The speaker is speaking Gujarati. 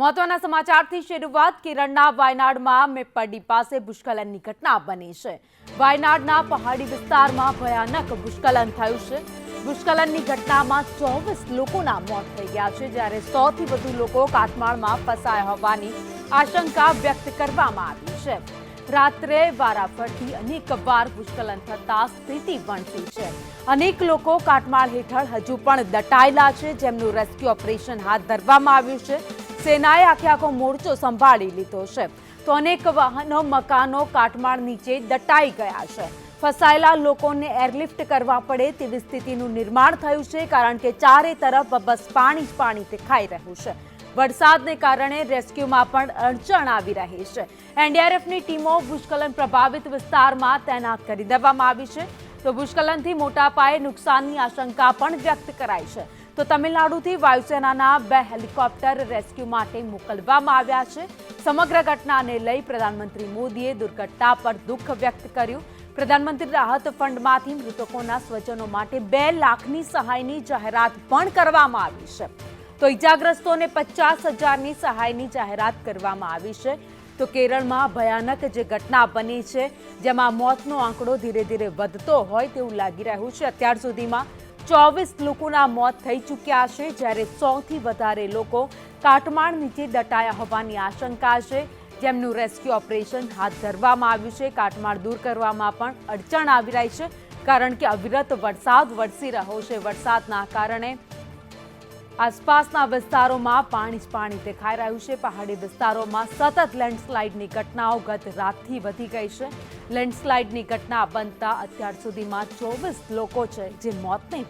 મહત્વના સમાચારથી શરૂઆત કેરળના વાયનાડમાં મેપ્પડી પાસે ભૂસ્ખલનની ઘટના બની છે. વાયનાડના પહાડી વિસ્તારમાં ભયાનક ભૂસ્ખલન થયું છે. ભૂસ્ખલનની ઘટનામાં ચોવીસ લોકોના મોત થઈ ગયા છે, જ્યારે સોથી વધુ લોકો કાટમાળમાં ફસાયા હોવાની આશંકા વ્યક્ત કરવામાં આવી છે. રાત્રે વારાફરતી અનેક વાર ભૂસ્ખલન થતાં સ્થિતિ વણસી છે. અનેક લોકો કાટમાળ હેઠળ હજુ પણ દટાયેલા છે, જેમનું રેસ્ક્યુ ઓપરેશન હાથ ધરવામાં આવ્યું છે. સેનાએ આખે આખો મોરચો સંભાળી લીધો છે. તો અનેક વાહનો, મકાનો, કાટમાળ નીચે દટાઈ ગયા છે. ફસાયેલા લોકોને એરલિફ્ટ કરવા પડે તેવી સ્થિતિનું નિર્માણ થયું છે, કારણ કે ચારે તરફ બસ પાણી જ પાણી દેખાઈ રહ્યું છે. વરસાદને કારણે રેસ્ક્યુમાં પણ અડચણ આવી રહી છે. એનડીઆરએફની ટીમો ભૂસ્ખલન પ્રભાવિત વિસ્તારમાં તૈનાત કરી દેવામાં આવી છે. તો ભૂસ્ખલનથી મોટા પાયે નુકસાનની આશંકા પણ વ્યક્ત કરાઈ છે. તો તમિલનાડુથી વાયુસેનાના બે હેલિકોપ્ટર રેસ્ક્યુ માટે મોકલવામાં આવ્યા છે. સમગ્ર ઘટનાને લઈ પ્રધાનમંત્રી મોદીએ દુર્ઘટના પર દુઃખ વ્યક્ત કર્યું. પ્રધાનમંત્રી રાહત ફંડમાંથી મૃતકોના સ્વજનો માટે બે લાખની સહાયની જાહેરાત પણ કરવામાં આવી છે. તો ઇજાગ્રસ્તોને પચાસ હજારની સહાયની જાહેરાત કરવામાં આવી છે. તો કેરળમાં ભયાનક જે ઘટના બની છે, જેમાં મોતનો આંકડો ધીરે ધીરે વધતો હોય તેવું લાગી રહ્યું છે. અત્યાર સુધીમાં ચોવીસ લોકોના મોત થઈ ચૂક્યા છે, જ્યારે સૌથી વધારે લોકો કાટમાળ નીચે દટાયા હોવાની આશંકા છે. જેમનું રેસ્ક્યુ ઓપરેશન હાથ ધરવામાં આવ્યું છે. કાટમાળ દૂર કરવામાં પણ અડચણ આવી રહી છે, કારણ કે અવિરત વરસાદ વરસી રહ્યો છે. વરસાદના કારણે આસપાસના વિસ્તારોમાં પાણી જ પાણી દેખાઈ રહ્યું છે. પહાડી વિસ્તારોમાં સતત લેન્ડસ્લાઇડની ઘટનાઓ ગત રાતથી વધી ગઈ છે. લેન્ડસ્લાઇડની ઘટના બનતા અત્યાર સુધીમાં ચોવીસ લોકો છે, જે મોતને